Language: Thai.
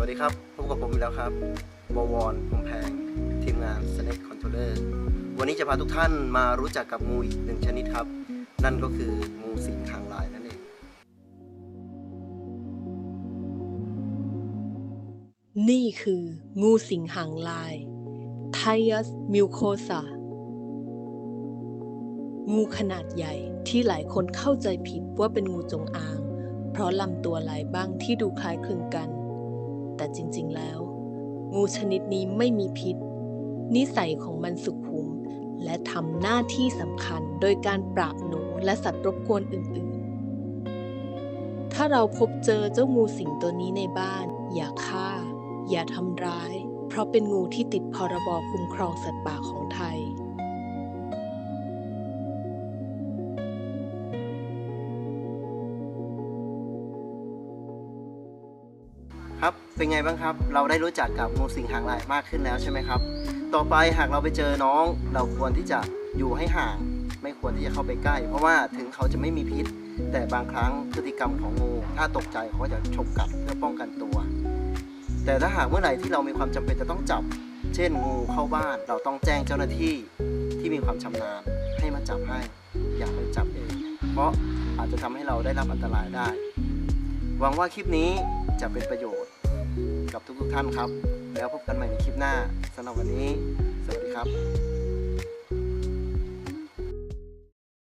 วัสดีครับ พบกับผมอีกแล้วครับบวรพรหมแพง ทีมงาน Snake Controller วันนี้จะพาทุกท่านมารู้จักกับงูอีกหนึ่งชนิดครับ นั่นก็คืองูสิงหางลายนั่นเอง นี่คืองูสิงหางลาย Tyus mucosa งูขนาดใหญ่ที่หลายคนเข้าใจผิดว่าเป็นงูจงอาง เพราะลำตัวหลายบ้างที่ดูคล้ายคลึงกัน แต่จริง ๆ แล้ว งูชนิดนี้ไม่มีพิษ นิสัยของมันสุขุม และทำหน้าที่สำคัญโดยการปราบหนูและสัตว์รบกวนอื่น ๆ ถ้าเราพบเจอเจ้างูสิงตัวนี้ในบ้าน อย่าฆ่า อย่าทำร้าย เพราะเป็นงูที่ติดพรบคุ้มครองสัตว์ป่าของ ครับ เป็นไงบ้างครับ เราได้รู้จักกับงูสิงหางลายมากขึ้นแล้วใช่ไหมครับ ต่อไปหากเราไปเจอน้อง เราควรที่จะอยู่ให้ห่าง ไม่ควรที่จะเข้าไปใกล้ เพราะว่าถึงเขาจะไม่มีพิษ แต่บางครั้งพฤติกรรมของงูถ้าตกใจเขาจะฉกกัดเพื่อป้องกันตัว แต่ถ้าหากเมื่อไหร่ที่เรามีความจำเป็นจะต้องจับ เช่นงูเข้าบ้าน เราต้องแจ้งเจ้าหน้าที่ที่มีความชำนาญให้มาจับให้ อย่าไปจับเอง เพราะอาจจะทำให้เราได้รับอันตรายได้ หวังว่าคลิปนี้จะเป็นประโยชน์ กับทุกๆท่านครับ แล้วพบกันใหม่ในคลิปหน้าสำหรับวันนี้ สวัสดีครับ